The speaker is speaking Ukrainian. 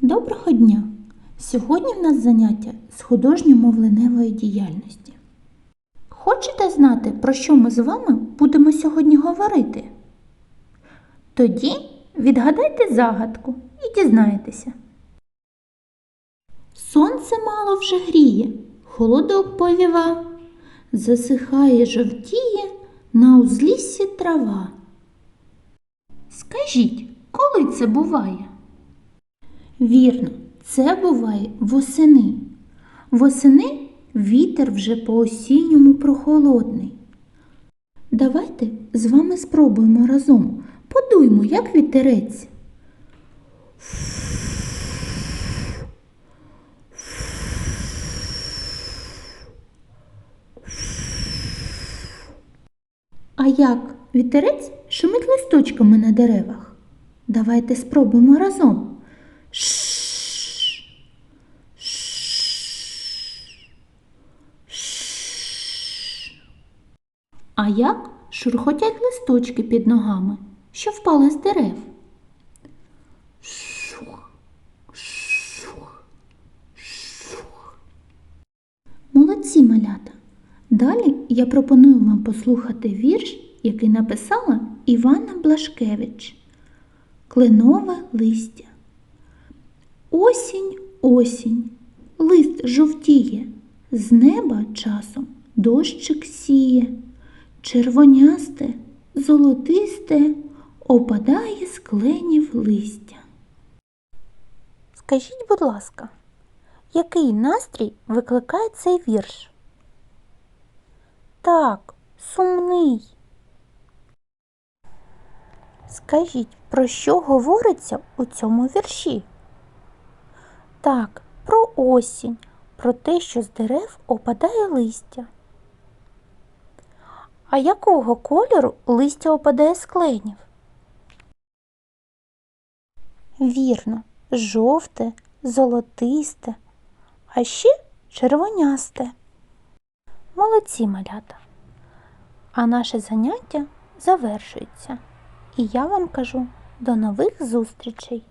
Доброго дня! Сьогодні в нас заняття з художньо-мовленевої діяльності. Хочете знати, про що ми з вами будемо сьогодні говорити? Тоді відгадайте загадку і дізнаєтеся. Сонце мало вже гріє, холодок повіва, засихає жовтіє на узліссі трава. Скажіть, коли це буває? Вірно, це буває восени. Восени вітер вже по осінньому прохолодний. Давайте з вами спробуємо разом. Подуймо, як вітерець. А як вітерець шумить листочками на деревах? Давайте спробуємо разом. А як шурхотять листочки під ногами, що впали з дерев? Шух. Шух. Шух. Молодці малята. Далі я пропоную вам послухати вірш, який написала Івана Блашкевич. Кленове листя. Осінь, осінь, лист жовтіє, з неба часом дощик сіє, червонясте, золотисте опадає з кленів листя. Скажіть, будь ласка, який настрій викликає цей вірш? Так, сумний. Скажіть, про що говориться у цьому вірші? Так, про осінь, про те, що з дерев опадає листя. А якого кольору листя опадає з кленів? Вірно, жовте, золотисте, а ще червонясте. Молодці малята. А наше заняття завершується. І я вам кажу до нових зустрічей!